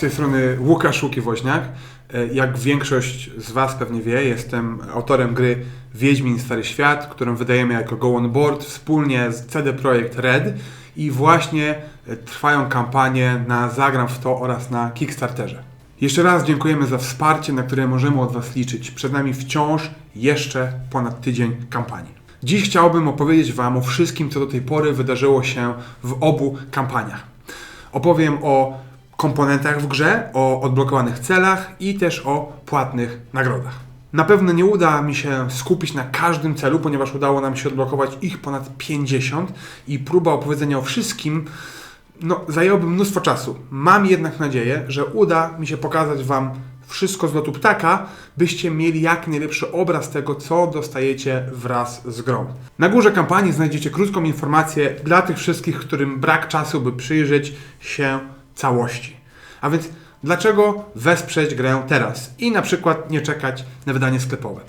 Z tej strony Łukasz Łukiwoźniak. E, Jak większość z Was pewnie wie, jestem autorem gry Wiedźmin Stary Świat, którą wydajemy jako Go On Board wspólnie z CD Projekt Red i właśnie e, trwają kampanie na Zagram w to oraz na Kickstarterze. Jeszcze raz dziękujemy za wsparcie, na które możemy od Was liczyć. Przed nami wciąż jeszcze ponad tydzień kampanii. Dziś chciałbym opowiedzieć Wam o wszystkim, co do tej pory wydarzyło się w obu kampaniach. Opowiem o komponentach w grze, o odblokowanych celach i też o płatnych nagrodach. Na pewno nie uda mi się skupić na każdym celu, ponieważ udało nam się odblokować ich ponad 50 i próba opowiedzenia o wszystkim no, zajęłoby mnóstwo czasu. Mam jednak nadzieję, że uda mi się pokazać Wam wszystko z lotu ptaka, byście mieli jak najlepszy obraz tego, co dostajecie wraz z grą. Na górze kampanii znajdziecie krótką informację dla tych wszystkich, którym brak czasu, by przyjrzeć się całości. A więc dlaczego wesprzeć grę teraz i na przykład nie czekać na wydanie sklepowe?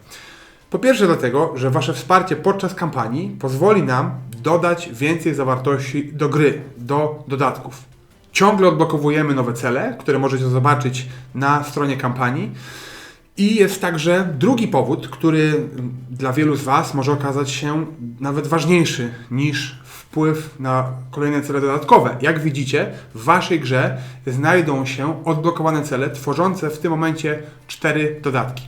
Po pierwsze dlatego, że Wasze wsparcie podczas kampanii pozwoli nam dodać więcej zawartości do gry, do dodatków. Ciągle odblokowujemy nowe cele, które możecie zobaczyć na stronie kampanii. I jest także drugi powód, który dla wielu z Was może okazać się nawet ważniejszy niż wpływ na kolejne cele dodatkowe. Jak widzicie, w Waszej grze znajdą się odblokowane cele tworzące w tym momencie cztery dodatki.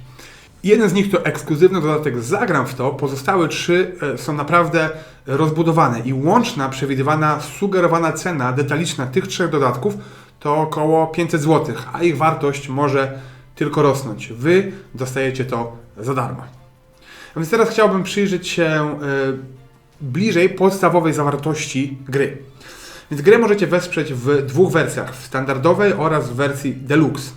Jeden z nich to ekskluzywny dodatek Zagram w to, pozostałe trzy e, są naprawdę rozbudowane i łączna przewidywana sugerowana cena detaliczna tych trzech dodatków to około 500 zł, a ich wartość może tylko rosnąć. Wy dostajecie to za darmo. A więc teraz chciałbym przyjrzeć się e, bliżej podstawowej zawartości gry. Więc grę możecie wesprzeć w dwóch wersjach, w standardowej oraz w wersji deluxe.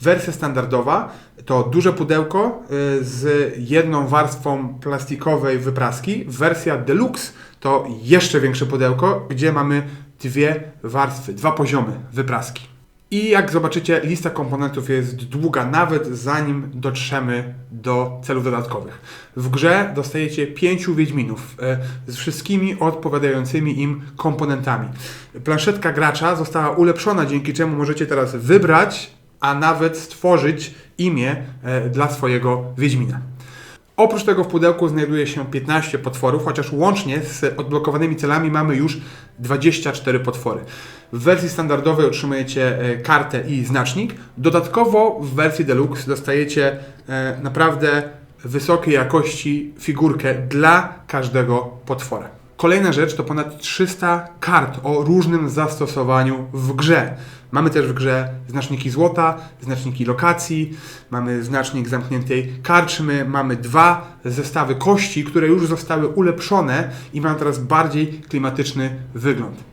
Wersja standardowa to duże pudełko y, z jedną warstwą plastikowej wypraski. Wersja deluxe to jeszcze większe pudełko, gdzie mamy dwie warstwy, dwa poziomy wypraski. I jak zobaczycie, lista komponentów jest długa, nawet zanim dotrzemy do celów dodatkowych. W grze dostajecie pięciu Wiedźminów y, z wszystkimi odpowiadającymi im komponentami. Planszetka gracza została ulepszona, dzięki czemu możecie teraz wybrać a nawet stworzyć imię e, dla swojego Wiedźmina. Oprócz tego w pudełku znajduje się 15 potworów, chociaż łącznie z odblokowanymi celami mamy już 24 potwory. W wersji standardowej otrzymujecie e, kartę i znacznik. Dodatkowo w wersji Deluxe dostajecie e, naprawdę wysokiej jakości figurkę dla każdego potwora. Kolejna rzecz to ponad 300 kart o różnym zastosowaniu w grze. Mamy też w grze znaczniki złota, znaczniki lokacji, mamy znacznik zamkniętej karczmy, mamy dwa zestawy kości, które już zostały ulepszone i mają teraz bardziej klimatyczny wygląd.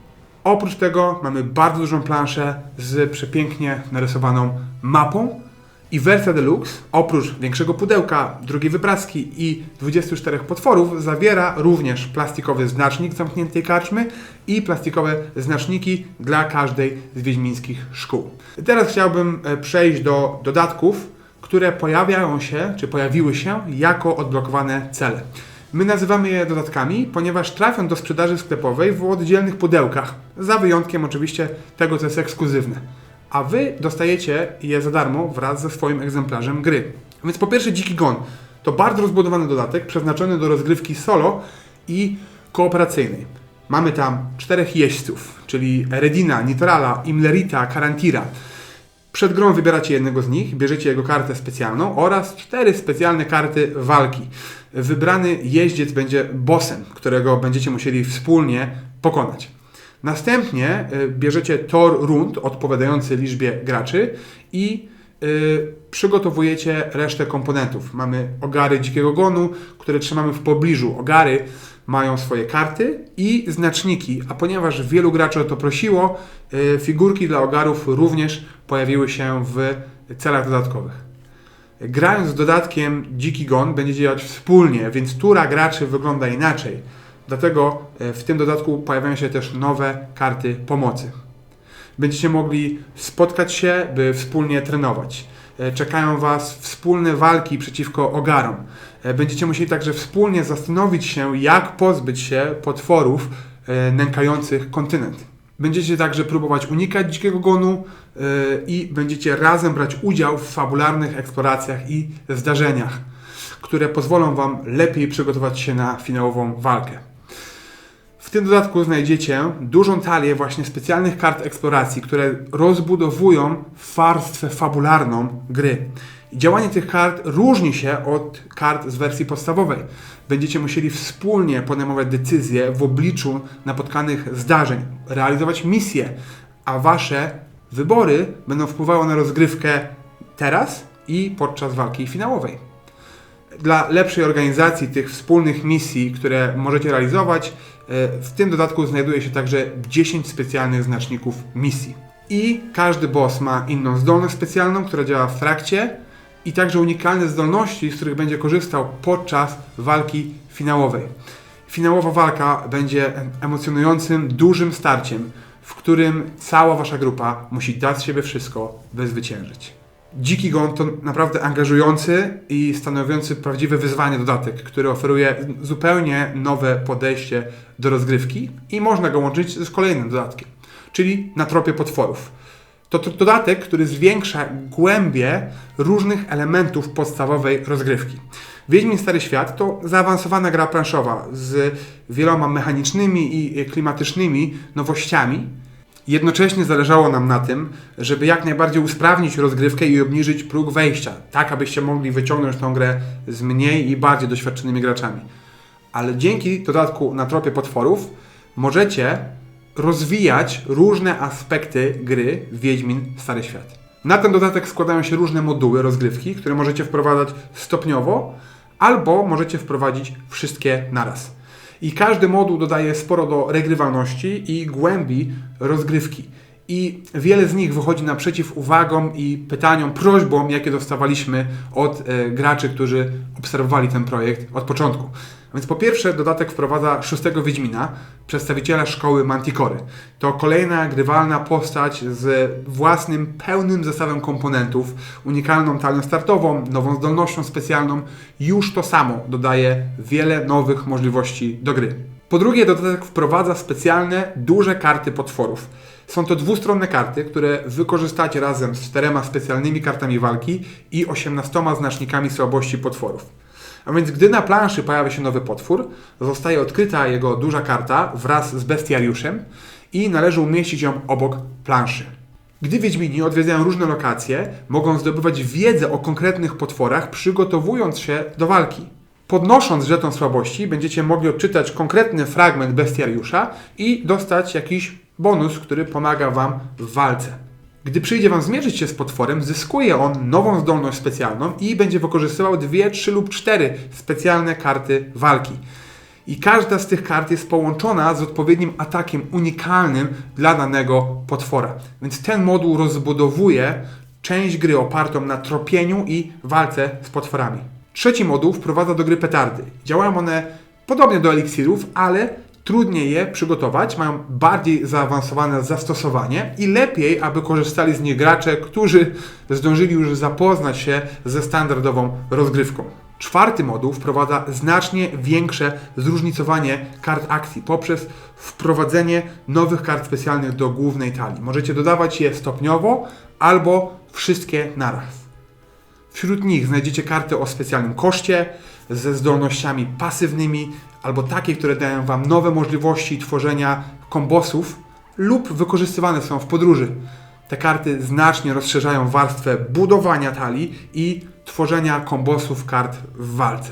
Oprócz tego mamy bardzo dużą planszę z przepięknie narysowaną mapą, i wersja deluxe, oprócz większego pudełka, drugiej wypraski i 24 potworów, zawiera również plastikowy znacznik zamkniętej karczmy i plastikowe znaczniki dla każdej z wiedźmińskich szkół. Teraz chciałbym e, przejść do dodatków, które pojawiają się, czy pojawiły się jako odblokowane cele. My nazywamy je dodatkami, ponieważ trafią do sprzedaży sklepowej w oddzielnych pudełkach, za wyjątkiem oczywiście tego, co jest ekskluzywne a wy dostajecie je za darmo wraz ze swoim egzemplarzem gry. Więc po pierwsze Dziki Gon to bardzo rozbudowany dodatek przeznaczony do rozgrywki solo i kooperacyjnej. Mamy tam czterech jeźdźców, czyli Redina, Nitrala, Imlerita, Karantira. Przed grą wybieracie jednego z nich, bierzecie jego kartę specjalną oraz cztery specjalne karty walki. Wybrany jeździec będzie bossem, którego będziecie musieli wspólnie pokonać. Następnie y, bierzecie tor rund odpowiadający liczbie graczy i y, przygotowujecie resztę komponentów. Mamy ogary dzikiego gonu, które trzymamy w pobliżu. Ogary mają swoje karty i znaczniki, a ponieważ wielu graczy o to prosiło, y, figurki dla ogarów również pojawiły się w celach dodatkowych. Grając z dodatkiem Dziki Gon będziecie działać wspólnie, więc tura graczy wygląda inaczej. Dlatego e, w tym dodatku pojawiają się też nowe karty pomocy. Będziecie mogli spotkać się, by wspólnie trenować. E, czekają Was wspólne walki przeciwko ogarom. E, będziecie musieli także wspólnie zastanowić się, jak pozbyć się potworów nękających kontynent. Będziecie także próbować unikać dzikiego gonu i będziecie razem brać udział w fabularnych eksploracjach i zdarzeniach, które pozwolą Wam lepiej przygotować się na finałową walkę. W tym dodatku znajdziecie dużą talię właśnie specjalnych kart eksploracji, które rozbudowują warstwę fabularną gry. Działanie tych kart różni się od kart z wersji podstawowej. Będziecie musieli wspólnie podejmować decyzje w obliczu napotkanych zdarzeń, realizować misje, a wasze wybory będą wpływały na rozgrywkę teraz i podczas walki finałowej. Dla lepszej organizacji tych wspólnych misji, które możecie realizować, w tym dodatku znajduje się także 10 specjalnych znaczników misji. I każdy boss ma inną zdolność specjalną, która działa w trakcie, i także unikalne zdolności, z których będzie korzystał podczas walki finałowej. Finałowa walka będzie emocjonującym, dużym starciem, w którym cała wasza grupa musi dać z siebie wszystko, by zwyciężyć. Dziki Gon to naprawdę angażujący i stanowiący prawdziwe wyzwanie dodatek, który oferuje zupełnie nowe podejście do rozgrywki i można go łączyć z kolejnym dodatkiem, czyli na tropie potworów. To dodatek, który zwiększa głębię różnych elementów podstawowej rozgrywki. Wiedźmin Stary Świat to zaawansowana gra planszowa z wieloma mechanicznymi i klimatycznymi nowościami, Jednocześnie zależało nam na tym, żeby jak najbardziej usprawnić rozgrywkę i obniżyć próg wejścia, tak abyście mogli wyciągnąć tą grę z mniej i bardziej doświadczonymi graczami. Ale dzięki dodatku na tropie potworów możecie rozwijać różne aspekty gry Wiedźmin Stary Świat. Na ten dodatek składają się różne moduły rozgrywki, które możecie wprowadzać stopniowo, albo możecie wprowadzić wszystkie naraz. I każdy moduł dodaje sporo do regrywalności i głębi rozgrywki. I wiele z nich wychodzi naprzeciw uwagom i pytaniom, prośbom, jakie dostawaliśmy od e, graczy, którzy obserwowali ten projekt od początku. Więc po pierwsze dodatek wprowadza szóstego Wiedźmina, przedstawiciela szkoły Manticory. To kolejna grywalna postać z własnym, pełnym zestawem komponentów, unikalną talią startową, nową zdolnością specjalną. Już to samo dodaje wiele nowych możliwości do gry. Po drugie, dodatek wprowadza specjalne, duże karty potworów. Są to dwustronne karty, które wykorzystacie razem z czterema specjalnymi kartami walki i 18 znacznikami słabości potworów. A więc gdy na planszy pojawia się nowy potwór, zostaje odkryta jego duża karta wraz z bestiariuszem i należy umieścić ją obok planszy. Gdy Wiedźmini odwiedzają różne lokacje, mogą zdobywać wiedzę o konkretnych potworach, przygotowując się do walki. Podnosząc żeton słabości, będziecie mogli odczytać konkretny fragment bestiariusza i dostać jakiś bonus, który pomaga Wam w walce. Gdy przyjdzie Wam zmierzyć się z potworem, zyskuje on nową zdolność specjalną i będzie wykorzystywał dwie, trzy lub cztery specjalne karty walki. I każda z tych kart jest połączona z odpowiednim atakiem unikalnym dla danego potwora. Więc ten moduł rozbudowuje część gry opartą na tropieniu i walce z potworami. Trzeci moduł wprowadza do gry petardy. Działają one podobnie do eliksirów, ale trudniej je przygotować, mają bardziej zaawansowane zastosowanie i lepiej, aby korzystali z nich gracze, którzy zdążyli już zapoznać się ze standardową rozgrywką. Czwarty moduł wprowadza znacznie większe zróżnicowanie kart akcji poprzez wprowadzenie nowych kart specjalnych do głównej talii. Możecie dodawać je stopniowo albo wszystkie naraz. Wśród nich znajdziecie karty o specjalnym koszcie, ze zdolnościami pasywnymi, albo takie, które dają Wam nowe możliwości tworzenia kombosów lub wykorzystywane są w podróży. Te karty znacznie rozszerzają warstwę budowania talii i tworzenia kombosów kart w walce.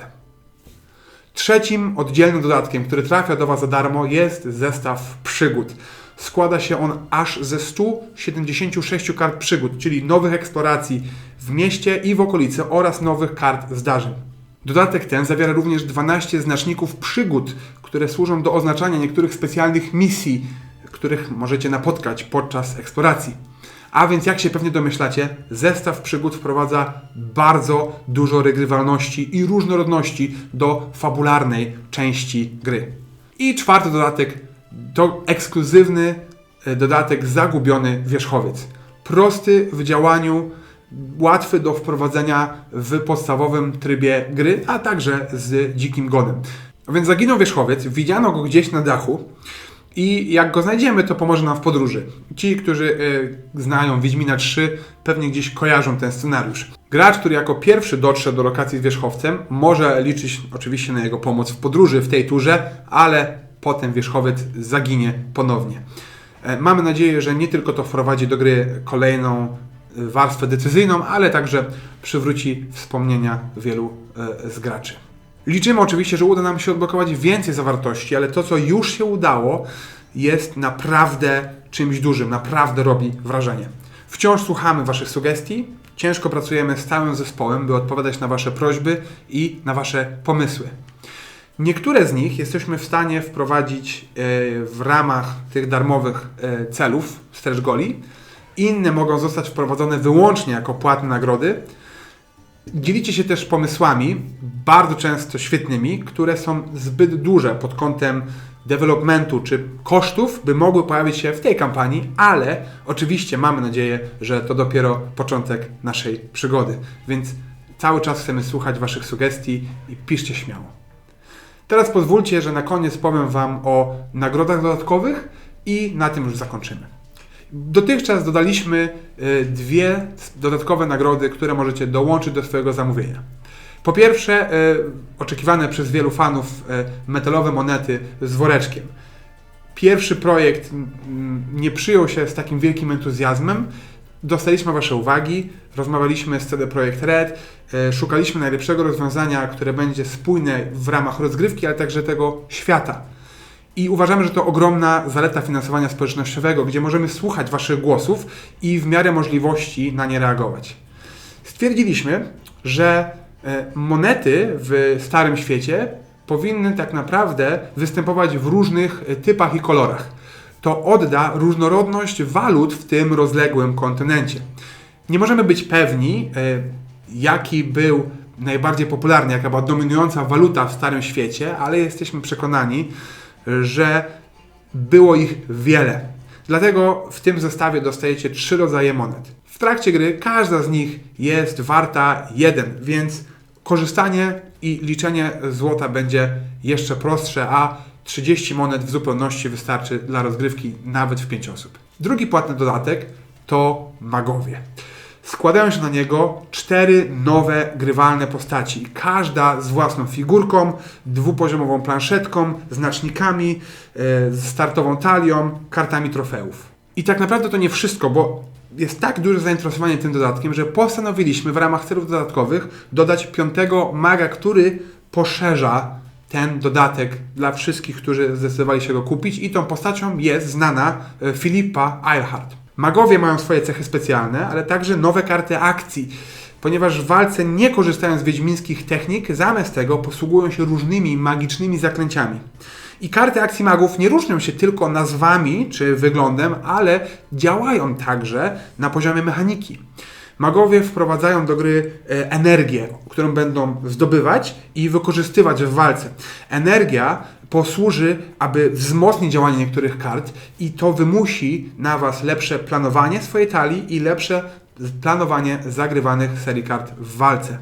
Trzecim oddzielnym dodatkiem, który trafia do Was za darmo, jest zestaw przygód. Składa się on aż ze 176 kart przygód, czyli nowych eksploracji w mieście i w okolicy oraz nowych kart zdarzeń. Dodatek ten zawiera również 12 znaczników przygód, które służą do oznaczania niektórych specjalnych misji, których możecie napotkać podczas eksploracji. A więc, jak się pewnie domyślacie, zestaw przygód wprowadza bardzo dużo regrywalności i różnorodności do fabularnej części gry. I czwarty dodatek to ekskluzywny e, dodatek Zagubiony Wierzchowiec. Prosty w działaniu, łatwy do wprowadzenia w podstawowym trybie gry, a także z dzikim gonem. A więc zaginął wierzchowiec, widziano go gdzieś na dachu i jak go znajdziemy, to pomoże nam w podróży. Ci, którzy e, znają Wiedźmina 3, pewnie gdzieś kojarzą ten scenariusz. Gracz, który jako pierwszy dotrze do lokacji z wierzchowcem, może liczyć oczywiście na jego pomoc w podróży w tej turze, ale potem wierzchowiec zaginie ponownie. E, Mamy nadzieję, że nie tylko to wprowadzi do gry kolejną e, warstwę decyzyjną, ale także przywróci wspomnienia wielu e, z graczy. Liczymy oczywiście, że uda nam się odblokować więcej zawartości, ale to, co już się udało, jest naprawdę czymś dużym, naprawdę robi wrażenie. Wciąż słuchamy Waszych sugestii, ciężko pracujemy z całym zespołem, by odpowiadać na Wasze prośby i na Wasze pomysły. Niektóre z nich jesteśmy w stanie wprowadzić e, w ramach tych darmowych e, celów stretch goli. Inne mogą zostać wprowadzone wyłącznie jako płatne nagrody. Dzielicie się też pomysłami, bardzo często świetnymi, które są zbyt duże pod kątem developmentu czy kosztów, by mogły pojawić się w tej kampanii, ale oczywiście mamy nadzieję, że to dopiero początek naszej przygody. Więc cały czas chcemy słuchać Waszych sugestii i piszcie śmiało. Teraz pozwólcie, że na koniec powiem Wam o nagrodach dodatkowych i na tym już zakończymy. Dotychczas dodaliśmy y, dwie dodatkowe nagrody, które możecie dołączyć do swojego zamówienia. Po pierwsze, y, oczekiwane przez wielu fanów y, metalowe monety z woreczkiem. Pierwszy projekt mm, nie przyjął się z takim wielkim entuzjazmem. Dostaliśmy Wasze uwagi, rozmawialiśmy z CD Projekt Red, e, szukaliśmy najlepszego rozwiązania, które będzie spójne w ramach rozgrywki, ale także tego świata. I uważamy, że to ogromna zaleta finansowania społecznościowego, gdzie możemy słuchać Waszych głosów i w miarę możliwości na nie reagować. Stwierdziliśmy, że e, monety w Starym Świecie powinny tak naprawdę występować w różnych typach i kolorach. To odda różnorodność walut w tym rozległym kontynencie. Nie możemy być pewni, e, jaki był najbardziej popularny, jaka była dominująca waluta w Starym Świecie, ale jesteśmy przekonani, że było ich wiele. Dlatego w tym zestawie dostajecie trzy rodzaje monet. W trakcie gry każda z nich jest warta jeden, więc korzystanie i liczenie złota będzie jeszcze prostsze, a 30 monet w zupełności wystarczy dla rozgrywki nawet w 5 osób. Drugi płatny dodatek to magowie. Składają się na niego cztery nowe grywalne postaci. Każda z własną figurką, dwupoziomową planszetką, znacznikami, e, startową talią, kartami trofeów. I tak naprawdę to nie wszystko, bo jest tak duże zainteresowanie tym dodatkiem, że postanowiliśmy w ramach celów dodatkowych dodać piątego maga, który poszerza ten dodatek dla wszystkich, którzy zdecydowali się go kupić i tą postacią jest znana e, Filipa Eilhart. Magowie mają swoje cechy specjalne, ale także nowe karty akcji, ponieważ w walce nie korzystają z wiedźmińskich technik, zamiast tego posługują się różnymi magicznymi zaklęciami. I karty akcji magów nie różnią się tylko nazwami czy wyglądem, ale działają także na poziomie mechaniki. Magowie wprowadzają do gry e, energię, którą będą zdobywać i wykorzystywać w walce. Energia posłuży, aby wzmocnić działanie niektórych kart i to wymusi na Was lepsze planowanie swojej talii i lepsze planowanie zagrywanych serii kart w walce.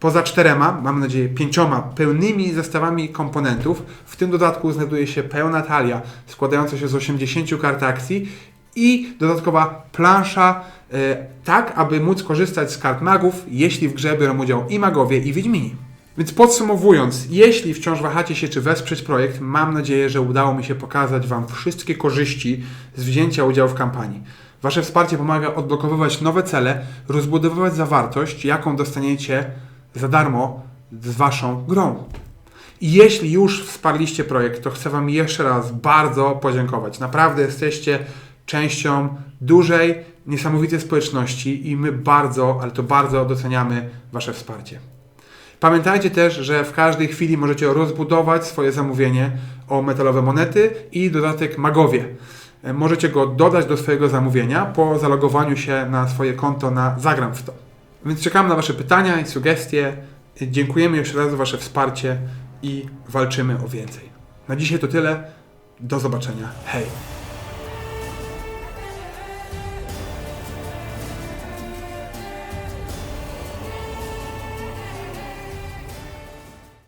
Poza czterema, mam nadzieję pięcioma pełnymi zestawami komponentów, w tym dodatku znajduje się pełna talia składająca się z 80 kart akcji i dodatkowa plansza, e, tak aby móc korzystać z kart magów, jeśli w grze biorą udział i magowie, i wiedźmini. Więc podsumowując, jeśli wciąż wahacie się, czy wesprzeć projekt, mam nadzieję, że udało mi się pokazać Wam wszystkie korzyści z wzięcia udziału w kampanii. Wasze wsparcie pomaga odblokowywać nowe cele, rozbudowywać zawartość, jaką dostaniecie za darmo z Waszą grą. I jeśli już wsparliście projekt, to chcę Wam jeszcze raz bardzo podziękować. Naprawdę jesteście częścią dużej, niesamowitej społeczności i my bardzo, ale to bardzo doceniamy Wasze wsparcie. Pamiętajcie też, że w każdej chwili możecie rozbudować swoje zamówienie o metalowe monety i dodatek Magowie. Możecie go dodać do swojego zamówienia po zalogowaniu się na swoje konto na Zagram w to. Więc czekam na Wasze pytania i sugestie. Dziękujemy jeszcze raz za Wasze wsparcie i walczymy o więcej. Na dzisiaj to tyle. Do zobaczenia. Hej!